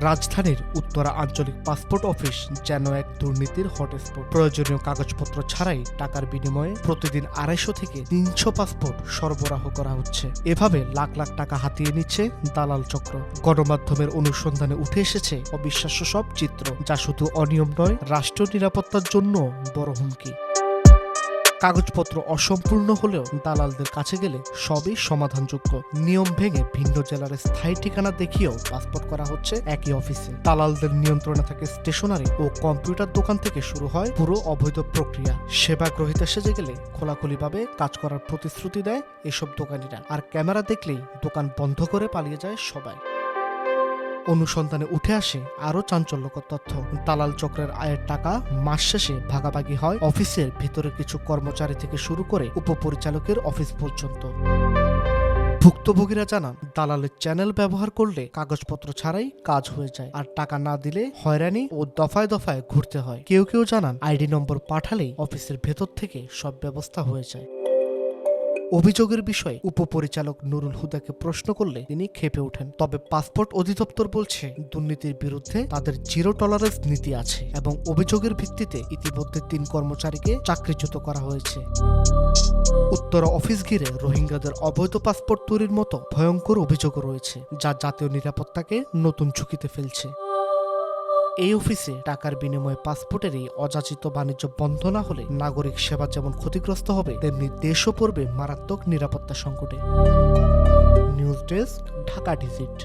রাজধানীর উত্তরা আঞ্চলিক passport office যেন এক দুর্নীতির হটস্পট। প্রয়োজনীয় কাগজপত্র ছাড়াই টাকার বিনিময়ে প্রতিদিন আড়াইশো থেকে তিনশো পাসপোর্ট সরবরাহ করা হচ্ছে। এভাবে লাখ লাখ টাকা হাতিয়ে নিচ্ছে দালাল চক্র। গণমাধ্যমের অনুসন্ধানে উঠে এসেছে অবিশ্বাস্য সব চিত্র, যা শুধু অনিয়ম নয়, রাষ্ট্রীয় নিরাপত্তার জন্য বড় হুমকি। কাগজপত্র অসম্পূর্ণ হলেও দালালদের কাছে গেলে সবই সমাধানযোগ্য। নিয়ম ভেঙে ভিন্ন জেলার স্থায়ী ঠিকানা দেখিয়েও পাসপোর্ট করা হচ্ছে একই অফিসে। দালালদের নিয়ন্ত্রণে থাকে স্টেশনারি ও কম্পিউটার দোকান থেকে শুরু হয় পুরো অবৈধ প্রক্রিয়া। সেবা গ্রহীতা সেজে গেলে খোলাখুলিভাবে কাজ করার প্রতিশ্রুতি দেয় এসব দোকানিরা। আর ক্যামেরা দেখলেই দোকান বন্ধ করে পালিয়ে যায় সবাই। অনুসন্ধানে উঠে আসে আরও চাঞ্চল্যকর তথ্য। দালাল চক্রের আয়ের টাকা মাস শেষে ভাগাভাগি হয় অফিসের ভিতরে কিছু কর্মচারী থেকে শুরু করে উপপরিচালকের অফিস পর্যন্ত। ভুক্তভোগীরা জানান, দালালের চ্যানেল ব্যবহার করলে কাগজপত্র ছাড়াই কাজ হয়ে যায় আর টাকা না দিলে হয়রানি ও দফায় দফায় ঘুরতে হয়। কেউ কেউ জানান, আইডি নম্বর পাঠালেই অফিসের ভেতর থেকে সব ব্যবস্থা হয়ে যায়। অভিযোগের বিষয়ে উপপরিচালক নুরুল হুদাকে প্রশ্ন করলে তিনি খেপে ওঠেন। তবে পাসপোর্ট অধিদপ্তর বলছে, দুর্নীতির বিরুদ্ধে তাদের জিরো টলারেন্স নীতি আছে এবং অভিযোগের ভিত্তিতে ইতিমধ্যে তিন কর্মচারীকে চাকরিচ্যুত করা হয়েছে। উত্তর অফিস ঘিরে রোহিঙ্গাদের অবৈধ পাসপোর্ট তৈরির মতো ভয়ঙ্কর অভিযোগও রয়েছে, যা জাতীয় নিরাপত্তাকে নতুন ঝুঁকিতে ফেলছে। এই অফিসে টাকার বিনিময়ে পাসপোর্টের এই অযাচিত বাণিজ্য বন্ধ না হলে নাগরিক সেবা যেমন ক্ষতিগ্রস্ত হবে, তেমনি দেশও পড়বে মারাত্মক নিরাপত্তা সংকটে। News desk, Dhaka digit.